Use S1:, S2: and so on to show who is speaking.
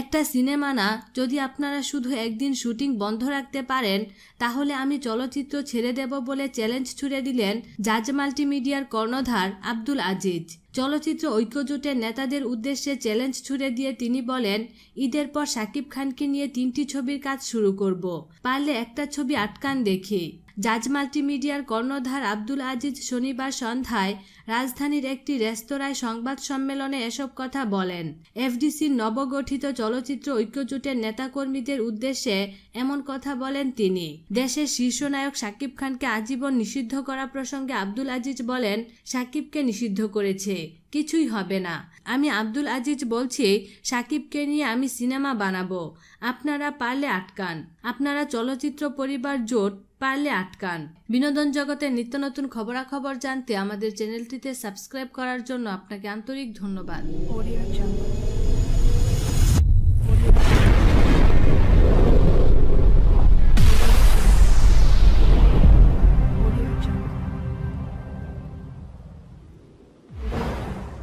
S1: একটা সিনেমা না, যদি আপনারা শুধু একদিন শুটিং বন্ধ রাখতে পারেন, তাহলে আমি চলচ্চিত্র ছেড়ে দেব বলে চ্যালেঞ্জ ছুড়ে দিলেন জাজ মাল্টিমিডিয়ার কর্ণধার আব্দুল আজিজ। চলচ্চিত্র ঐক্যজোটের নেতাদের উদ্দেশ্যে চ্যালেঞ্জ ছুড়ে দিয়ে তিনি বলেন, ঈদের পর শাকিব খানকে নিয়ে তিনটি ছবির কাজ শুরু করব। পারলে একটা ছবি আটকান দেখি। জাজ মাল্টিমিডিয়ার কর্ণধার আব্দুল আজিজ শনিবার সন্ধ্যায় রাজধানীর একটি রেস্তোরাঁয় সংবাদ সম্মেলনে এসব কথা বলেন। এফডিসির নবগঠিত চলচ্চিত্র ঐক্যজোটের নেতাকর্মীদের উদ্দেশ্যে এমন কথা বলেন তিনি। দেশের শীর্ষ নায়ক শাকিব খানকে আজীবন নিষিদ্ধ করা প্রসঙ্গে আব্দুল আজিজ বলেন শাকিবকে নিষিদ্ধ করেছে। কিছুই হবে না। আমি আব্দুল আজিজ বলছি, সাকিবকে নিয়ে আমি সিনেমা বানাবো। আপনারা পারলে আটকান। আপনারা চলচ্চিত্র পরিবার জোট, পারলে আটকান। বিনোদন জগতের নিত্য নতুন খবরাখবর জানতে আমাদের চ্যানেলটিতে সাবস্ক্রাইব করার জন্য আপনাকে আন্তরিক ধন্যবাদ.